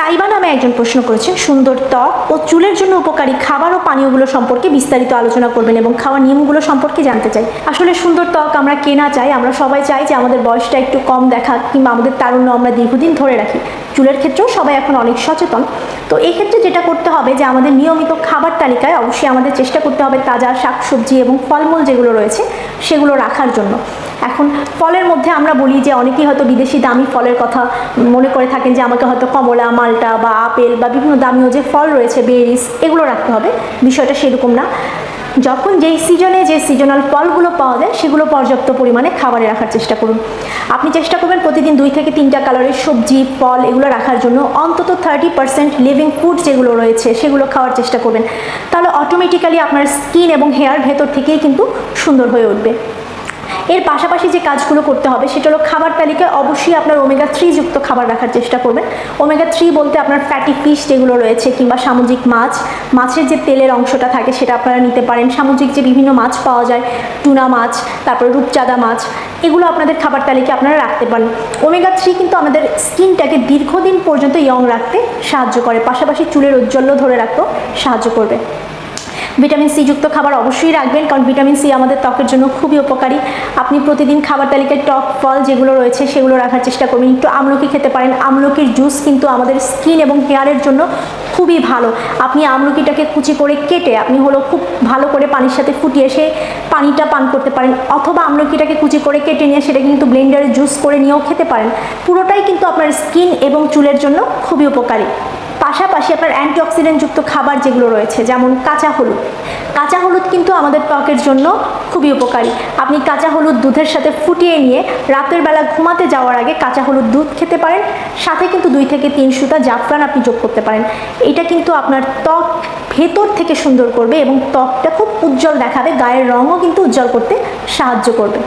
তাইবা নামে একজন প্রশ্ন করেছেন, সুন্দর ত্বক ও চুলের জন্য উপকারী খাবার ও পানীয়গুলো সম্পর্কে বিস্তারিত আলোচনা করবেন এবং খাওয়ার নিয়মগুলো সম্পর্কে জানতে চাই। আসলে সুন্দর ত্বক আমরা কেনা চাই, আমরা সবাই চাই যে আমাদের বয়সটা একটু কম দেখা কিংবা আমাদের তারুণ্য আমরা দীর্ঘদিন ধরে রাখি। চুলের ক্ষেত্রেও সবাই এখন অনেক সচেতন। তো এই ক্ষেত্রে যেটা করতে হবে যে আমাদের নিয়মিত খাবার তালিকায় অবশ্যই আমাদের চেষ্টা করতে হবে তাজা শাকসবজি এবং ফলমূল যেগুলো রয়েছে, সেগুলো রাখার জন্য। এখন ফলের মধ্যে আমরা বলি যে অনেকেই হয়তো বিদেশি দামি ফলের কথা মনে করে থাকেন যে আমাকে হয়তো কমলা, মালটা বা আপেল বা বিভিন্ন দামিও যে ফল রয়েছে, বেরিস, এগুলো রাখতে হবে। বিষয়টা সেরকম না। যখন যেই সিজনে যে সিজনাল ফলগুলো পাওয়া যায়, সেগুলো পর্যাপ্ত পরিমাণে খাবারে রাখার চেষ্টা করুন। আপনি চেষ্টা করবেন প্রতিদিন দুই থেকে তিনটা কালারের সবজি, ফল এগুলো রাখার জন্য অন্তত থার্টি পার্সেন্ট লিভিং ফুড যেগুলো রয়েছে, সেগুলো খাওয়ার চেষ্টা করবেন। তাহলে অটোমেটিক্যালি আপনার স্কিন এবং হেয়ার ভেতর থেকেই কিন্তু সুন্দর হয়ে উঠবে। এর পাশাপাশি যে কাজগুলো করতে হবে, সেটা হলো খাবার তালিকায় অবশ্যই আপনার ওমেগা থ্রি যুক্ত খাবার রাখার চেষ্টা করবেন। ওমেগা থ্রি বলতে আপনার ফ্যাটি ফিশ যেগুলো রয়েছে কিংবা সামুদ্রিক মাছ, মাছের যে তেলের অংশটা থাকে সেটা আপনারা নিতে পারেন। সামুদ্রিক যে বিভিন্ন মাছ পাওয়া যায়, টুনা মাছ, তারপরে রূপচাঁদা মাছ, এগুলো আপনাদের খাবার তালিকায় আপনারা রাখতে পারেন। ওমেগা থ্রি কিন্তু আমাদের স্কিনটাকে দীর্ঘদিন পর্যন্ত ইয়ং রাখতে সাহায্য করে, পাশাপাশি চুলের ঔজ্জ্বল্য ধরে রাখতেও সাহায্য করবে। ভিটামিন সি যুক্ত খাবার অবশ্যই রাখবেন, কারণ ভিটামিন সি আমাদের ত্বকের জন্য খুবই উপকারী। আপনি প্রতিদিন খাবার তালিকায় টক ফল যেগুলো রয়েছে সেগুলো রাখার চেষ্টা করবেন একটু আমলকি খেতে পারেন। আমলকির জুস কিন্তু আমাদের স্কিন এবং হেয়ারের জন্য খুবই ভালো। আপনি আমলকিটাকে কুচি করে কেটে আপনি হলো খুব ভালো করে পানির সাথে ফুটিয়ে সে পানিটা পান করতে পারেন। অথবা আমলকিটাকে কুচি করে কেটে নিয়ে সেটা কিন্তু ব্লেন্ডারে জুস করে নিয়েও খেতে পারেন। পুরোটাই কিন্তু আপনার স্কিন এবং চুলের জন্য খুবই উপকারী। পাশাপাশি আপনার অ্যান্টিঅক্সিডেন্টযুক্ত খাবার যেগুলো রয়েছে, যেমন কাঁচা হলুদ। কাঁচা হলুদ কিন্তু আমাদের ত্বকের জন্য খুবই উপকারী। আপনি কাঁচা হলুদ দুধের সাথে ফুটিয়ে নিয়ে রাতের বেলা ঘুমাতে যাওয়ার আগে কাঁচা হলুদ দুধ খেতে পারেন। সাথে কিন্তু দুই থেকে তিন সুতা জাফরান আপনি যোগ করতে পারেন। এটা কিন্তু আপনার ত্বক ভেতর থেকে সুন্দর করবে এবং ত্বকটা খুব উজ্জ্বল দেখাবে। গায়ের রঙও কিন্তু উজ্জ্বল করতে সাহায্য করবে।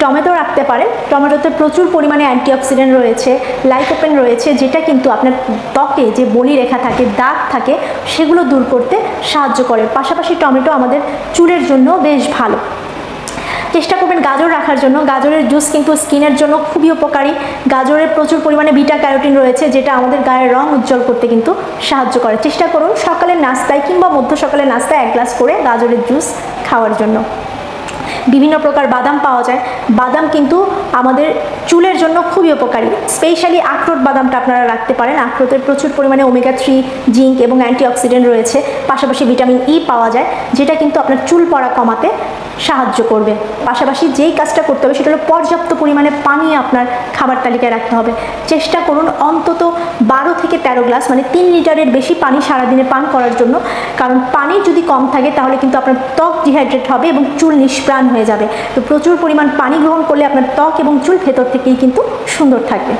টমেটো রাখতে পারেন টমেটোতে প্রচুর পরিমাণে অ্যান্টিঅক্সিডেন্ট রয়েছে লাইকোপেন রয়েছে, যেটা কিন্তু আপনার ত্বকে যে বলি রেখা থাকে, দাগ থাকে, সেগুলো দূর করতে সাহায্য করে। পাশাপাশি টমেটো আমাদের চুলের জন্য বেশ ভালো। চেষ্টা করবেন গাজর রাখার জন্য। গাজরের জুস কিন্তু স্কিনের জন্য খুবই উপকারী। গাজরের প্রচুর পরিমাণে বিটা ক্যারোটিন রয়েছে, যেটা আমাদের গায়ের রং উজ্জ্বল করতে কিন্তু সাহায্য করে। চেষ্টা করুন সকালের নাস্তায় কিংবা মধ্য সকালের নাস্তায় এক গ্লাস করে গাজরের জুস খাওয়ার জন্য। বিভিন্ন প্রকার বাদাম পাওয়া যায়। বাদাম কিন্তু আমাদের চুলের জন্য খুবই উপকারী। স্পেশালি আখরোট বাদামটা আপনারা রাখতে পারেন। আখরোটের প্রচুর পরিমাণে ওমেগা থ্রি জিঙ্ক এবং অ্যান্টিঅক্সিডেন্ট রয়েছে। পাশাপাশি ভিটামিন ই পাওয়া যায়, যেটা কিন্তু আপনার চুল পড়া কমাতে সাহায্য করবে। পাশাপাশি যেই কাজটা করতে হবে সেটা হলো পর্যাপ্ত পরিমাণে পানি আপনার খাবার তালিকায় রাখতে হবে। চেষ্টা করুন অন্তত বারো থেকে তেরো গ্লাস মানে তিন লিটারের বেশি পানি সারাদিনে পান করার জন্য। কারণ পানি যদি কম থাকে তাহলে কিন্তু আপনার ত্বক ডিহাইড্রেট হবে এবং চুল নিষ্প্রাণ হয়ে যাবে। তো প্রচুর পরিমাণ পানি গ্রহণ করলে আপনার ত্বক এবং চুল ভেতর থেকেই কিন্তু সুন্দর থাকবে।